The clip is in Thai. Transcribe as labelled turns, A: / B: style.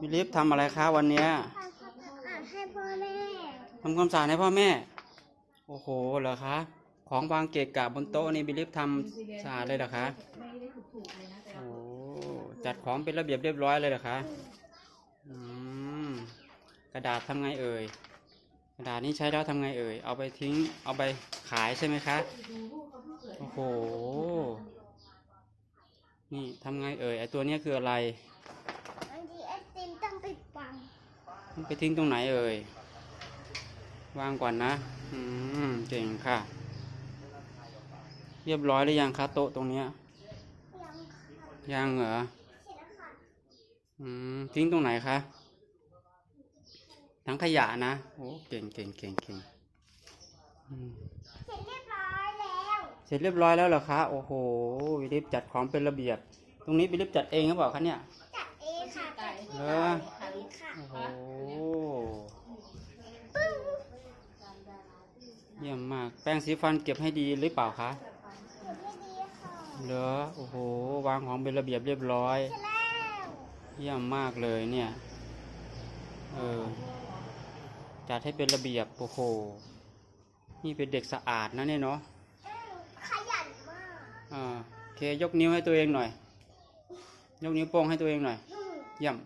A: บิลิฟทำอะไรคะวันเนี้ย
B: ทำความสาดให้พ่อแม่
A: ทำความสะอาดให้พ่อแม่ โอ้โหเหรอคะของวางเกะกะบนโต๊ะนี่บิลิฟทำสะอาดเลยเหรอคะ
C: ไม่ได้ถูกๆเลยนะแต่
A: โอ้จัดของเป็นระเบียบเรียบร้อยเลยเหรอคะอืมกระดาษทำไงเอ่ยกระดาษนี้ใช้แล้วทำไงเอ่ยเอาไปทิ้งเอาไปขายใช่ไหมคะโอ้โหนี่ทำไงเอ่ยไอตัวนี้คืออะไร
B: บางทีไอติมต้องไปปัง
A: ไปทิ้งตรงไหนเอ่ย วางก่อนนะ อืมเก่งค่ะ เรียบร้อยหรือยังคะโต๊ะตรงเนี้ย
B: ยังค่ะ
A: ยังเหรอ
B: เสร็จแล้วค่ะ
A: อืม ทิ้งตรงไหนคะถังขยะนะ โอ้เก่งเก่งเก่งเก่งอืม
B: เสร็จเรียบร้อยแล้ว
A: เสร็จเรียบร้อยแล้วเหรอคะ โอ้โหวิลิฟจัดของเป็นระเบียบ ตรงนี้วิลิฟจัดเองหรือเปล่าคะเนี่ย
B: จัดเองค่ะจัดที่
A: เหร
B: ร้า
A: อ
B: นเองค่ะ
A: โอ้โห
B: ปึ้ง
A: เยี่ยมมากแป้งสีฟันเก็บให้ดีหรือเปล่าคะ
B: เก็บให้ดีค่ะ
A: เหรอโอ้โห วางของเป็นระเบียบเรียบร้อย
B: เสร็จแล้ว
A: เยี่ยมมากเลยเนี่ย เออ จัดให้เป็นระเบียบ โอ้โห นี่เป็นเด็กสะอาดนะเนี่ยเนาะ
B: อืมขยันมาก
A: อ่าโอเค ยกนิ้วให้ตัวเองหน่อย ยกนิ้วโป้งให้ตัวเองหน่อย
B: อืม
A: เยี่ยม